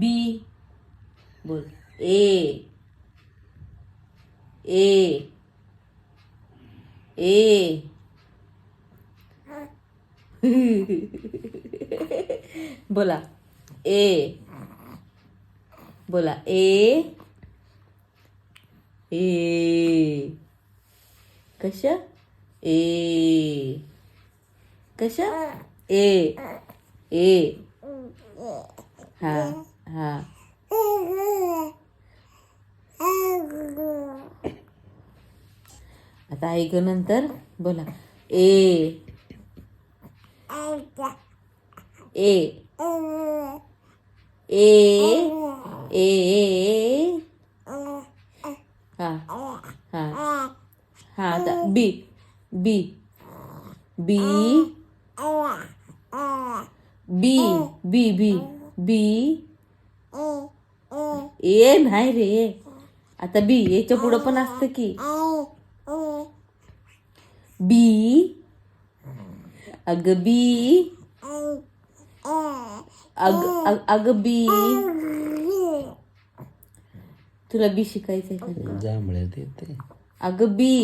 बी बोल ए ए ए बोला ए बोला ए ए कशा ए कशा ए ए हा हा आता ऐक नंतर बोला ए ए ए ए हा हा हा आता बी बी बी बी बी बी बी ए नाही रे. आता बी याच्या पुढं पण असतं की. बी अग बी अग अग बी तुला बी शिकायचंय का? जांभळ्यात येते अग बी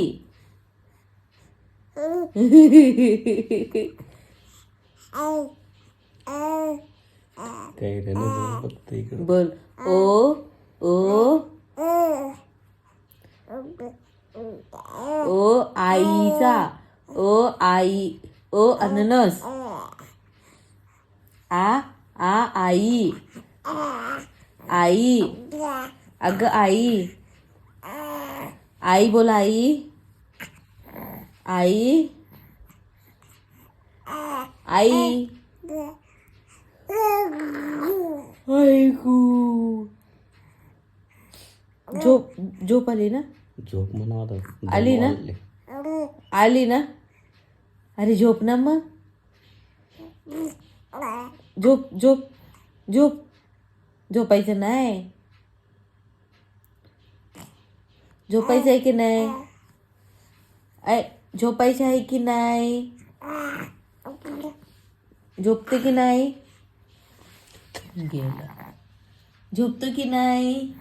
फक्त इकडं बोल। ओ ओ। ओ आईचा ओ आई। ओ अननस। आ आ आई। आई। अग आई। आई बोल आई। आई। आई। झोप आली ना? झोप म्हणा आता. आली ना? आली ना? अरे झोप ना मग. झोप झोप झोप. झोपायचं नाही. झोपायचं आहे की नाही? झोपायचं आहे की नाही? झोपते की नाही? गेला. झोपतो की नाही?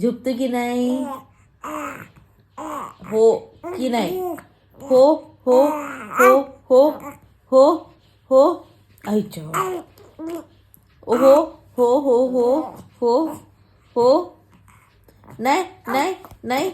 झोपतो की नाही हो की नाही हो हो हो हो हो हो आईच्या ओ हो हो हो हो हो हो नाही नाही नाही